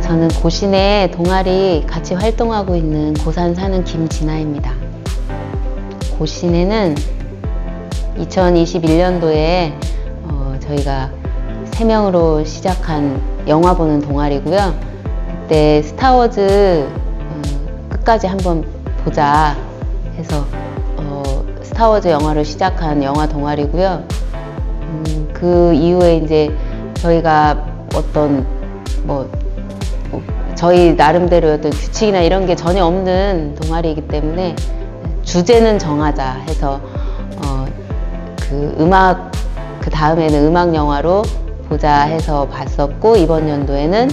저는 고신에 동아리 같이 활동하고 있는 고산 사는 김진아입니다. 고신에는 2021년도에 어, 저희가 세 명으로 시작한 영화 보는 동아리고요. 그때 스타워즈 어, 끝까지 한번 보자 해서 어, 스타워즈 영화를 시작한 영화 동아리고요. 음, 그 이후에 이제 저희가 어떤 뭐, 뭐 저희 나름대로 어떤 규칙이나 이런 게 전혀 없는 동아리이기 때문에 주제는 정하자 해서 어, 그 음악 그 다음에는 음악 영화로 보자 해서 봤었고 이번 연도에는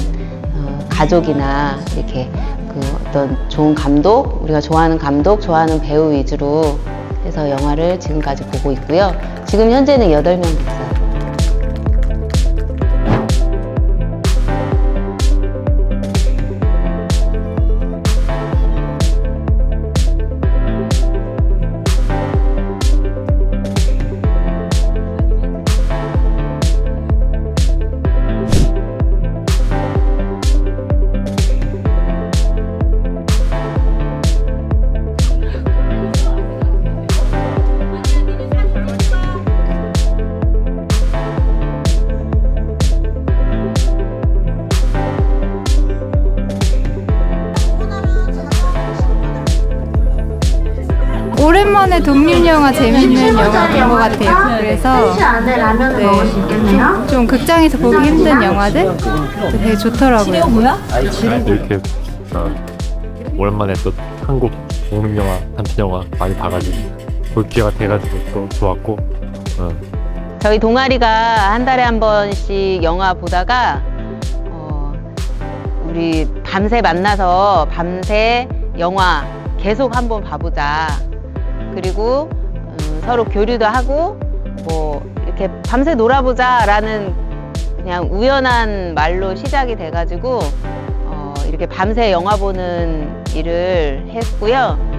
어, 가족이나 이렇게 그 어떤 좋은 감독 우리가 좋아하는 감독 좋아하는 배우 위주로 해서 영화를 지금까지 보고 있고요. 지금 현재는 8명 됐어요. 오랜만에 독립 영화 재밌는 영화 본 것 같아요. 그래서 안에 라면을 네. 먹을 수 있겠네요. 좀 극장에서 보기 힘든 영화들 되게 좋더라고요. 이렇게 어, 오랜만에 또 한국 독립 영화, 단편 영화 많이 봐가지고 볼 기회가 돼가지고 또 좋았고 어, 저희 동아리가 한 달에 한 번씩 영화 보다가 어, 우리 밤새 만나서 밤새 영화 계속 한번 봐보자. 그리고 음, 서로 교류도 하고 뭐 이렇게 밤새 놀아보자라는 그냥 우연한 말로 시작이 돼가지고 어, 이렇게 밤새 영화 보는 일을 했고요.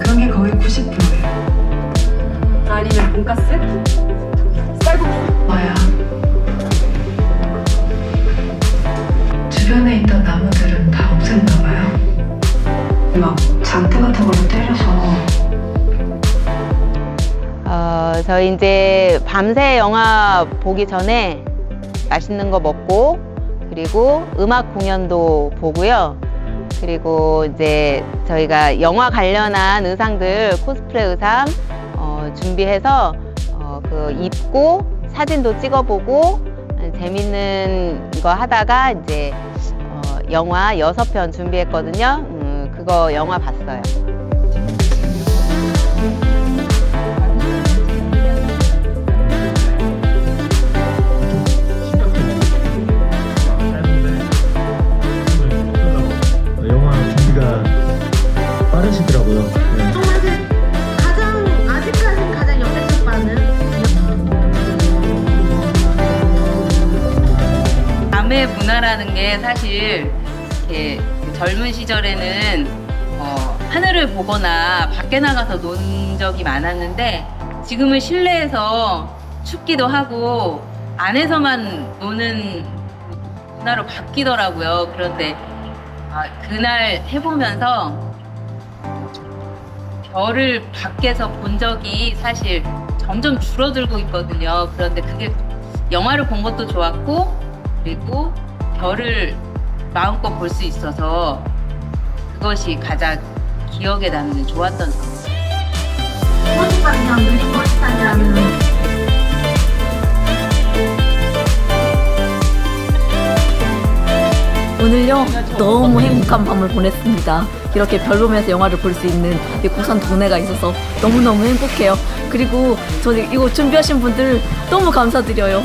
그런 게 거의 90%예요. 아니면 돈가스? 뭐야? 주변에 있던 나무들은 다 없앴나 봐요. 막 장대 같은 걸로 때려서 어, 저희 이제 밤새 영화 보기 전에 맛있는 거 먹고 그리고 음악 공연도 보고요. 그리고 이제 저희가 영화 관련한 의상들 코스프레 의상 어, 준비해서 어, 그 입고 사진도 찍어보고 재밌는 거 하다가 이제 어, 영화 여섯 편 준비했거든요. 음, 그거 영화 봤어요. 빠르시더라고요. 네. 그 밤의 문화라는 게 사실 이렇게 젊은 시절에는 어, 하늘을 보거나 밖에 나가서 논 적이 많았는데 지금은 실내에서 춥기도 하고 안에서만 노는 문화로 바뀌더라고요. 그런데 아, 그날 해보면서 별을 밖에서 본 적이 사실 점점 줄어들고 있거든요. 그런데 그게 영화를 본 것도 좋았고 그리고 별을 마음껏 볼 수 있어서 그것이 가장 기억에 남는 좋았던 점. 오늘요 너무 행복한 밤을 보냈습니다. 이렇게 별 보면서 영화를 볼 수 있는 이 고산 동네가 있어서 너무너무 행복해요. 그리고 저는 이거 준비하신 분들 너무 감사드려요.